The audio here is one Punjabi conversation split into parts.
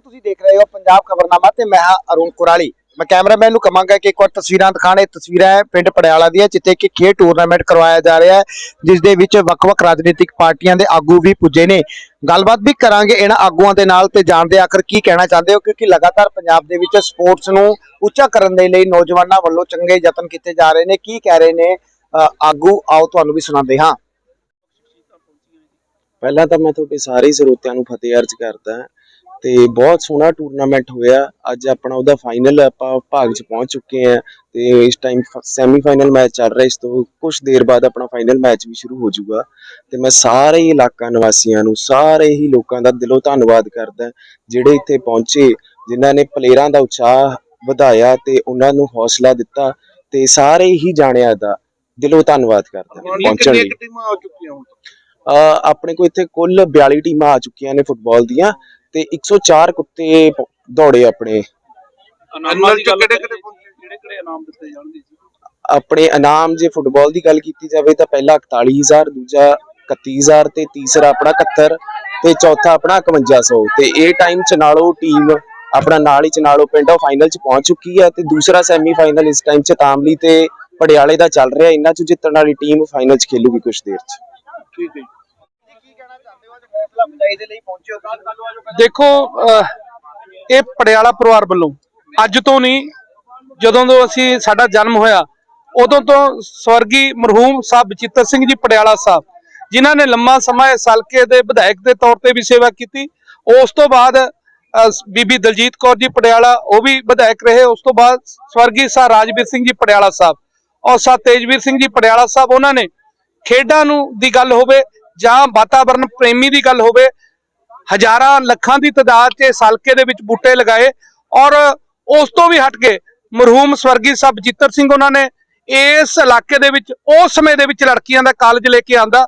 ਤੁਸੀਂ ਦੇਖ ਰਹੇ ਹੋ ਪੰਜਾਬ ਖਬਰਨਾਮਾ ਤੇ ਮੈਂ ਹਾਂ ਅਰੁਣ ਕੁਰਾਲੀ। ਮੈਂ ਕੈਮਰਾਮੈਨ ਨੂੰ ਕਹਾਂਗਾ ਕਿ ਇੱਕ ਵਾਰ ਤਸਵੀਰਾਂ ਦਿਖਾਣ ਇਹ ਤਸਵੀਰਾਂ ਹੈ ਪਿੰਡ ਪੜਿਆਲਾ ਦੀਆਂ, ਜਿੱਥੇ ਕਿ ਖੇਡ ਟੂਰਨਾਮੈਂਟ ਕਰਵਾਇਆ ਜਾ ਰਿਹਾ ਹੈ, ਜਿਸ ਦੇ ਵਿੱਚ ਵੱਖ-ਵੱਖ ਰਾਜਨੀਤਿਕ ਪਾਰਟੀਆਂ ਦੇ ਆਗੂ ਵੀ ਪੁੱਜੇ ਨੇ। ਗੱਲਬਾਤ ਵੀ ਕਰਾਂਗੇ ਇਹਨਾਂ ਆਗੂਆਂ ਦੇ ਨਾਲ ਤੇ ਜਾਣਦੇ ਆਖਰ ਕੀ ਕਹਿਣਾ ਚਾਹੁੰਦੇ ਹੋ, ਕਿਉਂਕਿ ਲਗਾਤਾਰ ਪੰਜਾਬ ਦੇ ਵਿੱਚ ਸਪੋਰਟਸ ਨੂੰ ਉੱਚਾ ਕਰਨ ਦੇ ਲਈ ਨੌਜਵਾਨਾਂ ਵੱਲੋਂ ਚੰਗੇ ਯਤਨ ਕੀਤੇ ਜਾ ਰਹੇ ਨੇ। ਕੀ ਕਹਿ ਰਹੇ ਨੇ ਆਗੂ? ਆਓ ਤੁਹਾਨੂੰ ਵੀ ਸੁਣਾਉਂਦੇ ਹਾਂ। ਪਹਿਲਾਂ ਤਾਂ ਮੈਂ ਤੁਹਾਡੇ ਸਾਰੇ ਸਰੋਤਿਆਂ ਨੂੰ ਫਤਿਹ ਅਰਜ਼ ਕਰਦਾ ਤੇ ਬਹੁਤ ਸੋਹਣਾ ਟੂਰਨਾਮੈਂਟ ਹੋਇਆ। ਅੱਜ ਆਪਣਾ ਉਹਦਾ ਫਾਈਨਲ ਆਪਾਂ ਭਾਗ 'ਚ ਪਹੁੰਚ ਚੁੱਕੇ ਹਾਂ ਤੇ ਇਸ ਟਾਈਮ ਸੈਮੀ ਫਾਈਨਲ ਮੈਚ ਚੱਲ ਰਿਹਾ। ਇਸ ਤੋਂ ਕੁਝ ਦੇਰ ਬਾਅਦ ਆਪਣਾ ਫਾਈਨਲ ਮੈਚ ਵੀ ਸ਼ੁਰੂ ਹੋ ਜਾਊਗਾ। ਤੇ ਮੈਂ ਸਾਰੇ ਹੀ ਇਲਾਕਾ ਨਿਵਾਸੀਆਂ ਨੂੰ ਸਾਰੇ ਹੀ ਲੋਕਾਂ ਦਾ ਦਿਲੋਂ ਧੰਨਵਾਦ ਕਰਦਾ ਜਿਹੜੇ ਇੱਥੇ ਪਹੁੰਚੇ ਜਿਨ੍ਹਾਂ ਨੇ ਪਲੇਅਰਾਂ ਦਾ ਉਤਸ਼ਾਹ ਵਧਾਇਆ ਤੇ ਉਹਨਾਂ ਨੂੰ ਹੌਸਲਾ ਦਿੱਤਾ ਤੇ ਸਾਰੇ ਹੀ ਜਾਣਿਆਂ ਦਾ ਦਿਲੋਂ ਧੰਨਵਾਦ ਕਰਦਾ ਪਹੁੰਚਣ ਲਈ। ਟੀਮਾਂ ਆ ਚੁੱਕੀਆਂ ਹੁਣ? ਅਹ ਆਪਣੇ ਕੋਲ ਇੱਥੇ ਕੁੱਲ 42 ਟੀਮਾਂ ਆ ਚੁੱਕੀਆਂ ਨੇ ਫੁੱਟਬਾਲ ਦੀਆਂ ਤੇ 104 ਕੁੱਤੇ ਪ- ਦੌੜੇ ਆਪਣੇ। ਇਨਾਮਾਂ ਦੀ ਗੱਲ ਕਿਹੜੇ ਕਿਹੜੇ ਕਿਹੜੇ ਕਿਹੜੇ ਇਨਾਮ ਦਿੱਤੇ ਜਾਣਗੇ ਜੀ? ਆਪਣੇ ਇਨਾਮ ਜੇ ਫੁੱਟਬਾਲ ਦੀ ਗੱਲ ਕੀਤੀ ਜਾਵੇ ਤਾਂ ਪਹਿਲਾ 41000 ਦੂਜਾ 31000 ਤੇ ਤੀਸਰਾ ਆਪਣਾ 71 ਤੇ ਚੌਥਾ ਆਪਣਾ 5100 ਤੇ ਇਹ ਟਾਈਮ ਚ ਨਾਲੋਂ ਟੀਮ ਆਪਣਾ ਨਾਲ ਹੀ ਚਨਾਲੋ ਪਿੰਡ ਉਹ ਫਾਈਨਲ ਚ ਪਹੁੰਚ ਚੁੱਕੀ ਹੈ ਤੇ ਦੂਸਰਾ ਸੈਮੀ ਫਾਈਨਲ ਇਸ ਟਾਈਮ ਚ ਤਾਮਲੀ ਤੇ ਪੜਿਆਲੇ ਦਾ ਚੱਲ ਰਿਹਾ। ਇਹਨਾਂ ਚ ਜਿੱਤਣ ਵਾਲੀ ਟੀਮ ਫਾਈਨਲ ਚ ਖੇਲੂਗੀ ਕੁਝ ਦੇਰ ਚ। ਠੀਕ ਹੈ ਜੀ। ਦੇਖੋ ਇਹ ਪੜਿਆਲਾ ਪਰਿਵਾਰ ਵੱਲੋਂ ਅੱਜ ਤੋਂ ਨਹੀਂ, ਜਦੋਂ ਤੋਂ ਅਸੀਂ ਸਾਡਾ ਜਨਮ ਹੋਇਆ, ਉਦੋਂ ਤੋਂ ਸਵਰਗੀ ਮਰਹੂਮ ਸਾਹਿਬ ਬਚਿੱਤਰ ਸਿੰਘ ਜੀ ਪੜਿਆਲਾ ਸਾਹਿਬ, ਜਿਨ੍ਹਾਂ ਨੇ ਲੰਮਾ ਸਮਾਂ ਇਸ ਹਲਕੇ ਦੇ ਵਿਧਾਇਕ ਦੇ ਤੌਰ ਤੇ ਵੀ ਸੇਵਾ ਕੀਤੀ, ਉਸ ਤੋਂ ਬਾਅਦ ਬੀਬੀ ਦਲਜੀਤ ਕੌਰ ਜੀ ਪੜਿਆਲਾ, ਉਹ ਵੀ ਵਿਧਾਇਕ ਰਹੇ, ਉਸ ਤੋਂ ਬਾਅਦ ਸਵਰਗੀ ਸਾਹਿਬ ਰਾਜਵੀਰ ਸਿੰਘ ਜੀ ਪੜਿਆਲਾ ਸਾਹਿਬ ਔਰ ਸਾਹਿਬ ਤੇਜਵੀਰ ਸਿੰਘ ਜੀ ਪੜਿਆਲਾ ਸਾਹਿਬ, ਉਹਨਾਂ ਨੇ ਖੇਡਾਂ ਨੂੰ ਦੀ ਗੱਲ ਹੋਵੇ ਜਾਂ ਵਾਤਾਵਰਣ ਪ੍ਰੇਮੀ ਦੀ ਗੱਲ ਹੋਵੇ, ਹਜ਼ਾਰਾਂ ਲੱਖਾਂ ਦੀ ਤਾਦਾਦ 'ਚ ਇਸ ਹਲਕੇ ਦੇ ਵਿੱਚ ਬੂਟੇ ਲਗਾਏ ਔਰ ਉਸ ਤੋਂ ਵੀ ਹਟ ਕੇ ਮਰਹੂਮ ਸਵਰਗੀ ਸਾਹਿਬ ਜੀਤਰ ਸਿੰਘ ਉਹਨਾਂ ਨੇ ਇਸ ਇਲਾਕੇ ਦੇ ਵਿੱਚ, ਉਸ ਸਮੇਂ ਦੇ ਵਿੱਚ ਲੜਕੀਆਂ ਦਾ ਕਾਲਜ ਲੈ ਕੇ ਆਂਦਾ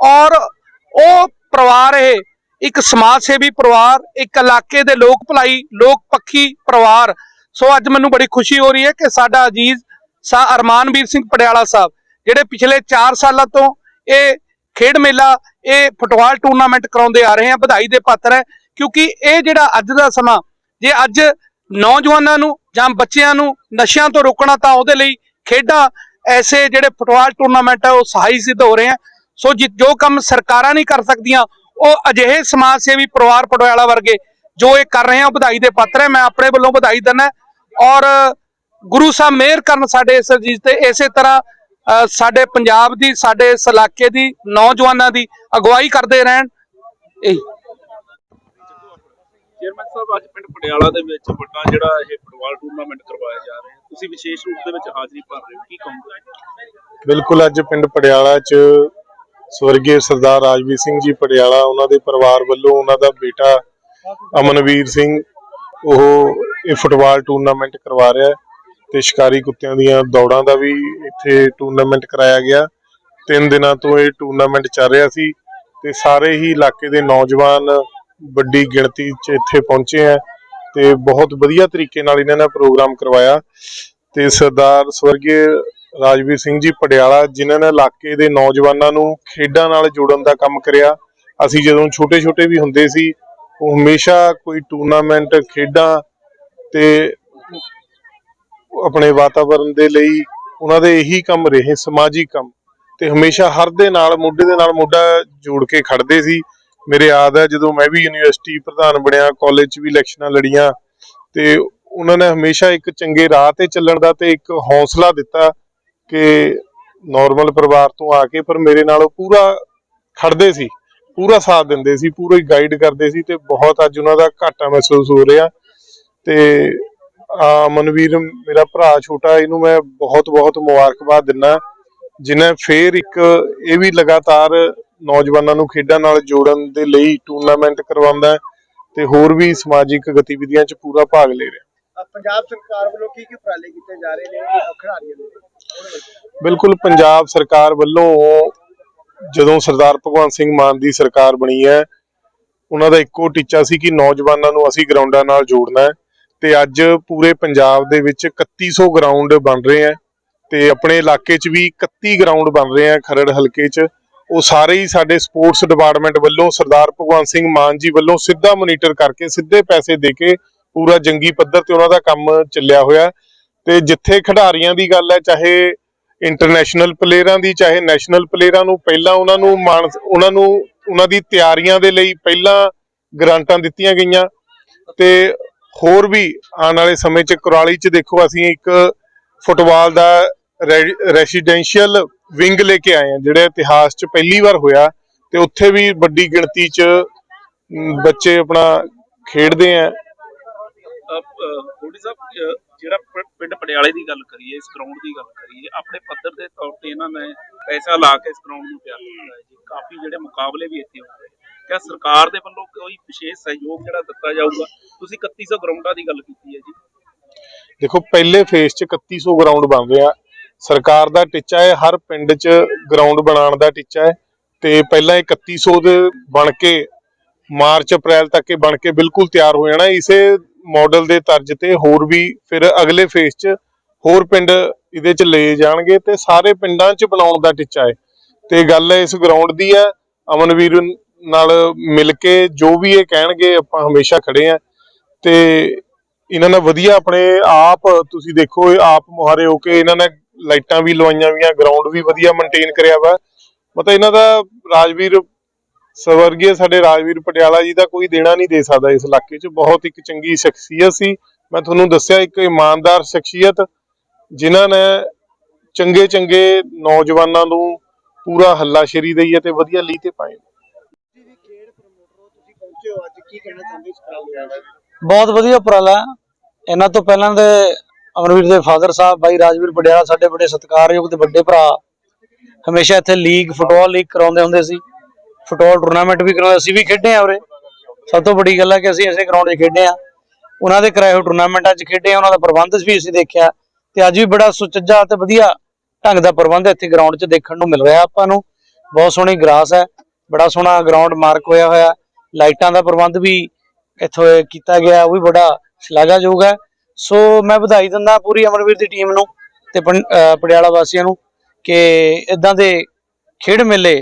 ਔਰ ਉਹ ਪਰਿਵਾਰ ਇਹ ਇੱਕ ਸਮਾਜ ਸੇਵੀ ਪਰਿਵਾਰ, ਇੱਕ ਇਲਾਕੇ ਦੇ ਲੋਕ ਭਲਾਈ, ਲੋਕ ਪੱਖੀ ਪਰਿਵਾਰ। ਸੋ ਅੱਜ ਮੈਨੂੰ ਬੜੀ ਖੁਸ਼ੀ ਹੋ ਰਹੀ ਹੈ ਕਿ ਸਾਡਾ ਅਜੀਜ਼ ਸਾ ਅਰਮਾਨਵੀਰ ਸਿੰਘ ਪਟਿਆਲਾ ਸਾਹਿਬ, ਜਿਹੜੇ ਪਿਛਲੇ 4 ਸਾਲਾਂ ਤੋਂ ਇਹ ਖੇਡ ਮੇਲਾ ਇਹ ਫੁੱਟਬਾਲ ਟੂਰਨਾਮੈਂਟ ਕਰਾਉਂਦੇ ਆ ਰਹੇ ਆ, ਵਧਾਈ ਦੇ ਪਾਤਰ ਹੈ, ਕਿਉਂਕਿ ਇਹ ਜਿਹੜਾ ਅੱਜ ਦਾ ਸਮਾਂ, ਜੇ ਅੱਜ ਨੌਜਵਾਨਾਂ ਨੂੰ ਜਾਂ ਬੱਚਿਆਂ ਨੂੰ ਨਸ਼ਿਆਂ ਤੋਂ ਰੋਕਣਾ ਤਾਂ ਉਹਦੇ ਲਈ ਖੇਡਾਂ ਐਸੇ ਜਿਹੜੇ ਫੁੱਟਬਾਲ ਟੂਰਨਾਮੈਂਟ ਹੈ ਉਹ ਸਹਾਈ ਸਿੱਧ ਹੋ ਰਹੇ ਆ। ਸੋ ਜਿ- ਜੋ ਕੰਮ ਸਰਕਾਰਾਂ ਨਹੀਂ ਕਰ ਸਕਦੀਆਂ, ਉਹ ਅਜਿਹੇ ਸਮਾਜ ਸੇਵੀ ਪਰਿਵਾਰ ਪਟਿਆਲਾ ਵਰਗੇ ਜੋ ਇਹ ਕਰ ਰਹੇ ਆ, ਉਹ ਵਧਾਈ ਦੇ ਪਾਤਰ ਹੈ, ਮੈਂ ਆਪਣੇ ਵੱਲੋਂ ਵਧਾਈ ਦਿੰਦਾ ਔਰ ਗੁਰੂ ਸਾਹਿਬ ਮਿਹਰ ਕਰਨ ਸਾਡੇ ਇਸ ਚੀਜ਼ ਤੇ, ਇਸੇ ਤਰ੍ਹਾਂ ਸਾਡੇ ਪੰਜਾਬ ਦੀ ਸਾਡੇ ਇਸ ਇਲਾਕੇ ਦੀ ਨੌਜਵਾਨਾਂ ਦੀ ਅਗਵਾਈ ਕਰਦੇ ਰਹਿਣ। ਇਹ। ਚੇਅਰਮੈਨ ਸਾਹਿਬ ਅੱਜ ਪਿੰਡ ਪਟਿਆਲਾ ਦੇ ਵਿੱਚ ਵੱਡਾ ਜਿਹੜਾ ਇਹ ਫੁੱਟਬਾਲ ਟੂਰਨਾਮੈਂਟ ਕਰਵਾਇਆ ਜਾ ਰਿਹਾ ਹੈ। ਤੁਸੀਂ ਵਿਸ਼ੇਸ਼ ਰੂਪ ਦੇ ਵਿੱਚ ਹਾਜ਼ਰੀ ਭਰ ਰਹੇ ਹੋ। ਕੀ ਕਹੋਗੇ? ਬਿਲਕੁਲ ਅੱਜ ਪਿੰਡ ਪਟਿਆਲਾ 'ਚ ਸਵਰਗੀ ਸਰਦਾਰ ਰਾਜਵੀਰ ਸਿੰਘ ਜੀ ਪਟਿਆਲਾ ਉਹਨਾਂ ਦੇ ਪਰਿਵਾਰ ਵੱਲੋਂ ਉਹਨਾਂ ਦਾ ਬੇਟਾ ਅਮਨਵੀਰ ਸਿੰਘ ਉਹ ਇਹ ਫੁੱਟਬਾਲ ਟੂਰਨਾਮੈਂਟ ਕਰਵਾ ਰਿਹਾ ਹੈ। ਤੇ ਸ਼ਿਕਾਰੀ ਕੁੱਤਿਆਂ ਦੀਆਂ ਦੌੜਾਂ ਦਾ ਵੀ ਇੱਥੇ ਟੂਰਨਾਮੈਂਟ ਕਰਾਇਆ ਗਿਆ। ਤਿੰਨ ਦਿਨਾਂ ਤੋਂ ਇਹ ਟੂਰਨਾਮੈਂਟ ਚੱਲ ਰਿਹਾ ਸੀ ਤੇ ਸਾਰੇ ਹੀ ਇਲਾਕੇ ਦੇ ਨੌਜਵਾਨ ਵੱਡੀ ਗਿਣਤੀ 'ਚ ਇੱਥੇ ਪਹੁੰਚੇ ਹੈ ਤੇ ਬਹੁਤ ਵਧੀਆ ਤਰੀਕੇ ਨਾਲ ਇਹਨਾਂ ਨੇ ਪ੍ਰੋਗਰਾਮ ਕਰਵਾਇਆ ਤੇ ਸਰਦਾਰ ਸਵਰਗੀ ਰਾਜਵੀਰ ਸਿੰਘ ਜੀ ਪਟਿਆਲਾ, ਜਿਨ੍ਹਾਂ ਨੇ ਇਲਾਕੇ ਦੇ ਨੌਜਵਾਨਾਂ ਨੂੰ ਖੇਡਾਂ ਨਾਲ ਜੋੜਨ ਦਾ ਕੰਮ ਕਰਿਆ। ਅਸੀਂ ਜਦੋਂ ਛੋਟੇ-ਛੋਟੇ ਵੀ ਹੁੰਦੇ ਸੀ, ਉਹ ਹਮੇਸ਼ਾ ਕੋਈ ਟੂਰਨਾਮੈਂਟ ਖੇਡਾਂ ਤੇ ਆਪਣੇ ਵਾਤਾਵਰਣ ਦੇ ਲਈ ਉਹਨਾਂ ਦੇ ਇਹੀ ਕੰਮ ਰਹੇ, ਸਮਾਜਿਕ ਕੰਮ। ਤੇ ਹਮੇਸ਼ਾ ਹਰ ਦੇ ਨਾਲ, ਮੋਢੇ ਦੇ ਨਾਲ ਮੋਢਾ ਜੋੜ ਕੇ ਖੜਦੇ ਸੀ। ਮੇਰੇ ਯਾਦ ਹੈ ਜਦੋਂ ਮੈਂ ਵੀ ਯੂਨੀਵਰਸਿਟੀ ਪ੍ਰਧਾਨ ਬਣਿਆ ਕਾਲਜ 'ਚ ਵੀ ਇਲੈਕਸ਼ਨਾਂ ਲੜੀਆਂ। ਤੇ ਉਹਨਾਂ ਨੇ ਹਮੇਸ਼ਾ ਇੱਕ ਚੰਗੇ ਰਾਹ ਤੇ ਚੱਲਣ ਦਾ ਤੇ ਇੱਕ ਹੌਸਲਾ ਦਿੱਤਾ ਕਿ ਨਾਰਮਲ ਪਰਿਵਾਰ ਤੋਂ ਆ ਕੇ ਪਰ ਮੇਰੇ ਨਾਲ ਉਹ ਪੂਰਾ ਖੜਦੇ ਸੀ, ਪੂਰਾ ਸਾਥ ਦਿੰਦੇ ਸੀ, ਪੂਰੀ ਗਾਈਡ ਕਰਦੇ ਸੀ ਤੇ ਬਹੁਤ ਅੱਜ ਉਹਨਾਂ ਦਾ ਘਾਟਾ ਮਹਿਸੂਸ ਹੋ ਰਿਹਾ। ਤੇ ਮਨਵੀਰ ਮੇਰਾ ਭਰਾ ਛੋਟਾ ਇਹਨੂੰ ਮੈਂ ਬਹੁਤ ਬਹੁਤ ਮੁਬਾਰਕਬਾਦ ਦਿੰਨਾ ਜਿਨੇ ਫੇਰ ਇੱਕ ਇਹ ਵੀ ਲਗਾਤਾਰ ਨੌਜਵਾਨਾਂ ਨੂੰ ਖੇਡਾਂ ਨਾਲ ਜੋੜਨ ਦੇ ਲਈ ਟੂਰਨਾਮੈਂਟ ਕਰਵਾਉਂਦਾ ਤੇ ਹੋਰ ਵੀ ਸਮਾਜਿਕ ਗਤੀਵਿਧੀਆਂ 'ਚ ਪੂਰਾ ਭਾਗ ਲੈ ਰਿਹਾ। ਪੰਜਾਬ ਸਰਕਾਰ ਵੱਲੋਂ ਕੀ ਕੀ ਉਪਰਾਲੇ ਕੀਤੇ ਜਾ ਰਹੇ ਨੇ ਖਿਡਾਰੀਆਂ ਦੇ ਬਿਲਕੁਲ ਪੰਜਾਬ ਸਰਕਾਰ ਵੱਲੋਂ ਜਦੋਂ ਸਰਦਾਰ ਭਗਵੰਤ ਸਿੰਘ ਮਾਨ ਦੀ ਸਰਕਾਰ ਬਣੀ ਹੈ ਉਹਨਾਂ ਦਾ ਇੱਕੋ ਟੀਚਾ ਸੀ ਕਿ ਨੌਜਵਾਨਾਂ ਨੂੰ ਅਸੀਂ ਗਰਾਊਂਡਾਂ ਨਾਲ ਜੋੜਨਾ ਹੈ। ਤੇ ਅੱਜ ਪੂਰੇ ਪੰਜਾਬ ਦੇ ਵਿੱਚ 3100 ਗਰਾਊਂਡ ਬਣ ਰਹੇ ਹੈ ਤੇ ਆਪਣੇ ਇਲਾਕੇ 'ਚ ਵੀ 31 ਗਰਾਊਂਡ ਬਣ ਰਹੇ ਆ ਖਰੜ ਹਲਕੇ 'ਚ। ਉਹ ਸਾਰੇ ਹੀ ਸਾਡੇ ਸਪੋਰਟਸ ਡਿਪਾਰਟਮੈਂਟ ਵੱਲੋਂ ਸਰਦਾਰ ਭਗਵੰਤ ਸਿੰਘ ਮਾਨ ਜੀ ਵੱਲੋਂ ਸਿੱਧਾ ਮੋਨੀਟਰ ਕਰਕੇ ਸਿੱਧੇ ਪੈਸੇ ਦੇ ਕੇ ਪੂਰਾ ਜੰਗੀ ਪੱਧਰ ਤੇ ਉਹਨਾਂ ਦਾ ਕੰਮ ਚੱਲਿਆ ਹੋਇਆ। ਤੇ ਜਿੱਥੇ ਖਿਡਾਰੀਆਂ ਦੀ ਗੱਲ ਹੈ, ਚਾਹੇ ਇੰਟਰਨੈਸ਼ਨਲ ਪਲੇਅਰਾਂ ਦੀ, ਚਾਹੇ ਨੈਸ਼ਨਲ ਪਲੇਅਰਾਂ ਨੂੰ, ਪਹਿਲਾਂ ਉਹਨਾਂ ਨੂੰ ਮਾਨ ਉਹਨਾਂ ਨੂੰ, ਉਹਨਾਂ ਦੀ ਤਿਆਰੀਆਂ ਦੇ ਲਈ ਪਹਿਲਾਂ ਗ੍ਰਾਂਟਾਂ ਦਿੱਤੀਆਂ ਗਈਆਂ। ਤੇ ਹੋਰ ਵੀ ਆਉਣ ਵਾਲੇ ਸਮੇਂ 'ਚ ਕੁਰਾਲੀ 'ਚ ਦੇਖੋ ਅਸੀਂ ਇੱਕ ਫੁੱਟਬਾਲ ਦਾ ਰੈਸੀਡੈਂਸ਼ੀਅਲ ਵਿੰਗ ਲੈ ਕੇ ਆਏ ਆ ਜਿਹੜਾ ਇਤਿਹਾਸ 'ਚ ਪਹਿਲੀ ਵਾਰ ਹੋਇਆ ਤੇ ਉੱਥੇ ਵੀ ਵੱਡੀ ਗਿਣਤੀ 'ਚ ਬੱਚੇ ਆਪਣਾ ਖੇਡਦੇ ਆ। ਥੋੜੀ ਸਾਹਿਬ ਜਿਹੜਾ ਪਿੰਡ ਪਟਿਆਲੇ ਦੀ ਗੱਲ ਕਰੀਏ, ਇਸ ਗਰਾਊਂਡ ਦੀ ਗੱਲ ਕਰੀਏ, ਆਪਣੇ ਪੱਧਰ ਦੇ ਤੌਰ ਤੇ ਇਹਨਾਂ ਨੇ ਪੈਸਾ ਲਾ ਕੇ ਇਸ ਗਰਾਊਂਡ ਨੂੰ ਤਿਆਰ ਕੀਤਾ ਹੈ ਜੀ। ਕਾਫੀ ਜਿਹੜੇ ਮੁਕਾਬਲੇ ਵੀ ਇੱਥੇ ਹੋ ਰਹੇ ਕਿਆ ਸਰਕਾਰ ਦੇ ਵੱਲੋਂ ਕੋਈ ਵਿਸ਼ੇਸ਼ ਸਹਿਯੋਗ ਜਿਹੜਾ ਦਿੱਤਾ ਜਾਊਗਾ? ਤੁਸੀਂ 3100 ਗਰਾਊਂਡਾਂ ਦੀ ਗੱਲ ਕੀਤੀ ਹੈ ਜੀ। ਦੇਖੋ, ਪਹਿਲੇ ਫੇਸ 'ਚ 3100 ਗਰਾਊਂਡ ਬਣ ਰਿਹਾ ਸਰਕਾਰ ਦਾ ਟੀਚਾ ਹੈ, ਹਰ ਪਿੰਡ 'ਚ ਗਰਾਊਂਡ ਬਣਾਉਣ ਦਾ ਟੀਚਾ ਹੈ। ਤੇ ਪਹਿਲਾਂ 3100 ਦੇ ਬਣ ਕੇ, ਮਾਰਚ, ਅਪ੍ਰੈਲ ਤੱਕ ਇਹ ਬਣ ਕੇ ਬਿਲਕੁਲ ਤਿਆਰ ਹੋ ਜਾਣਾ। ਇਸੇ ਮਾਡਲ ਦੇ ਤਰਜ਼ ਤੇ ਹੋਰ ਵੀ ਫਿਰ ਅਗਲੇ ਫੇਸ 'ਚ ਹੋਰ ਪਿੰਡ ਇਹਦੇ 'ਚ ਲਏ ਜਾਣਗੇ ਤੇ ਸਾਰੇ ਪਿੰਡਾਂ 'ਚ ਬਣਾਉਣ ਦਾ ਟੀਚਾ ਹੈ। ਤੇ ਗੱਲ ਇਸ ਗਰਾਊਂਡ ਦੀ ਹੈ, ਅਮਨਵੀਰ ਨਾਲ ਮਿਲ ਕੇ ਜੋ ਵੀ ਇਹ ਕਹਿਣਗੇ, ਆਪਾਂ ਹਮੇਸ਼ਾ ਖੜੇ ਆ ਤੇ ਇਹਨਾਂ ਨੇ ਵਧੀਆ ਆਪਣੇ ਆਪ, ਤੁਸੀਂ ਦੇਖੋ, ਇਹ ਆਪ ਮੁਹਾਰੇ ਹੋ ਕੇ ਇਹਨਾਂ ਨੇ ਲਾਈਟਾਂ ਵੀ ਲਵਾਈਆਂ ਵੀਆਂ ਗਰਾਊਂਡ ਵੀ ਵਧੀਆ ਮੇਨਟੇਨ ਕਰਿਆ ਵਾ। ਮਤਲਬ ਇਹਨਾਂ ਦਾ ਰਾਜਵੀਰ ਸਵਰਗੀ ਸਾਡੇ ਰਾਜਵੀਰ ਪਟਿਆਲਾ ਜੀ ਦਾ ਕੋਈ ਦੇਣਾ ਨਹੀਂ ਦੇ ਸਕਦਾ ਇਸ ਇਲਾਕੇ 'ਚ। ਬਹੁਤ ਇੱਕ ਚੰਗੀ ਸ਼ਖਸੀਅਤ ਸੀ। ਮੈਂ ਤੁਹਾਨੂੰ ਦੱਸਿਆ, ਇੱਕ ਇਮਾਨਦਾਰ ਸ਼ਖਸੀਅਤ, ਜਿਨ੍ਹਾਂ ਨੇ ਚੰਗੇ ਚੰਗੇ ਨੌਜਵਾਨਾਂ ਨੂੰ ਪੂਰਾ ਹੱਲਾਸ਼ੇਰੀ ਦਈ ਹੈ ਤੇ ਵਧੀਆ ਲੀਹ ਤੇ ਪਾਏ ਬਹੁਤ ਵਧੀਆ ਉਪਰਾਲਾ ਹੈ। ਇਹਨਾਂ ਤੋਂ ਪਹਿਲਾਂ ਦੇ ਅਮਰਵੀਰ ਦੇ ਫਾਦਰ ਸਾਹਿਬ, ਬਾਈ ਰਾਜਵੀਰ ਪਟਿਆਲਾ ਸਾਡੇ ਬੜੇ ਸਤਿਕਾਰਯੋਗ ਤੇ ਵੱਡੇ ਭਰਾ। ਹਮੇਸ਼ਾ ਇੱਥੇ ਲੀਗ, ਫੁੱਟਬਾਲ ਲੀਗ ਕਰਾਉਂਦੇ ਹੁੰਦੇ ਸੀ। ਫੁੱਟਬਾਲ ਟੂਰਨਾਮੈਂਟ ਵੀ ਕਰਾਉਂਦੇ, ਅਸੀਂ ਵੀ ਖੇਡੇ ਆ ਉਰੇ। ਸਭ ਤੋਂ ਵੱਡੀ ਗੱਲ ਹੈ ਕਿ ਅਸੀਂ ਇਸੇ ਗਰਾਊਂਡ 'ਚ ਖੇਡੇ ਆ ਉਹਨਾਂ ਦੇ ਕਰਾਏ ਹੋਏ ਟੂਰਨਾਮੈਂਟਾਂ 'ਚ ਖੇਡੇ ਆ ਉਹਨਾਂ ਦਾ ਪ੍ਰਬੰਧ ਵੀ ਅਸੀਂ ਦੇਖਿਆ। ਤੇ ਅੱਜ ਵੀ ਬੜਾ ਸੁਚੱਜਾ ਤੇ ਵਧੀਆ ਢੰਗ ਦਾ ਪ੍ਰਬੰਧ ਇੱਥੇ ਗਰਾਊਂਡ 'ਚ ਦੇਖਣ ਨੂੰ ਮਿਲ ਰਿਹਾ ਆਪਾਂ ਨੂੰ। ਬਹੁਤ ਸੋਹਣੀ ਗਰਾਸ ਹੈ, ਬੜਾ ਸੋਹਣਾ ਗਰਾਊਂਡ ਮਾਰਕ ਹੋਇਆ ਹੋਇਆ। ਲਾਈਟਾਂ ਦਾ ਪ੍ਰਬੰਧ ਵੀ ਇੱਥੋਂ ਕੀਤਾ ਗਿਆ, ਉਹ ਵੀ ਬੜਾ ਸ਼ਲਾਘਾਯੋਗ ਹੈ। ਸੋ ਮੈਂ ਵਧਾਈ ਦਿੰਦਾ ਪੂਰੀ ਅਮਰਵੀਰ ਦੀ ਟੀਮ ਨੂੰ ਤੇ ਪਟਿਆਲਾ ਵਾਸੀਆਂ ਨੂੰ ਕਿ ਇਦਾਂ ਦੇ ਖੇਡ ਮੇਲੇ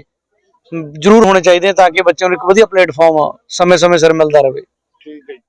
ਜ਼ਰੂਰ ਹੋਣੇ ਚਾਹੀਦੇ ਤਾਂ ਕਿ ਬੱਚਿਆਂ ਨੂੰ ਇੱਕ ਵਧੀਆ ਪਲੇਟਫਾਰਮ ਸਮੇਂ-ਸਮੇਂ ਸਿਰ ਮਿਲਦਾ ਰਹੇ। ਠੀਕ ਹੈ